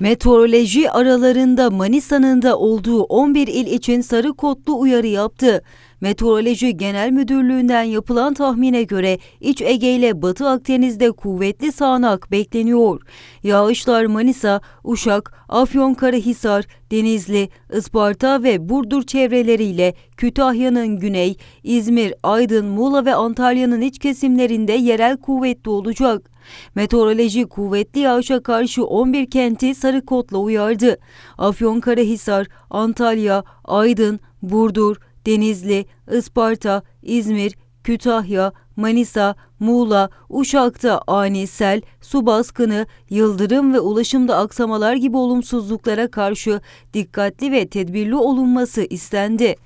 Meteoroloji aralarında Manisa'nın da olduğu 11 il için sarı kodlu uyarı yaptı. Meteoroloji Genel Müdürlüğü'nden yapılan tahmine göre İç Ege ile Batı Akdeniz'de kuvvetli sağanak bekleniyor. Yağışlar Manisa, Uşak, Afyonkarahisar, Denizli, Isparta ve Burdur çevreleriyle Kütahya'nın güney, İzmir, Aydın, Muğla ve Antalya'nın iç kesimlerinde yerel kuvvetli olacak. Meteoroloji kuvvetli yağışa karşı 11 kenti sarı kodla uyardı. Afyonkarahisar, Antalya, Aydın, Burdur, Denizli, Isparta, İzmir, Kütahya, Manisa, Muğla, Uşak'ta ani sel, su baskını, yıldırım ve ulaşımda aksamalar gibi olumsuzluklara karşı dikkatli ve tedbirli olunması istendi.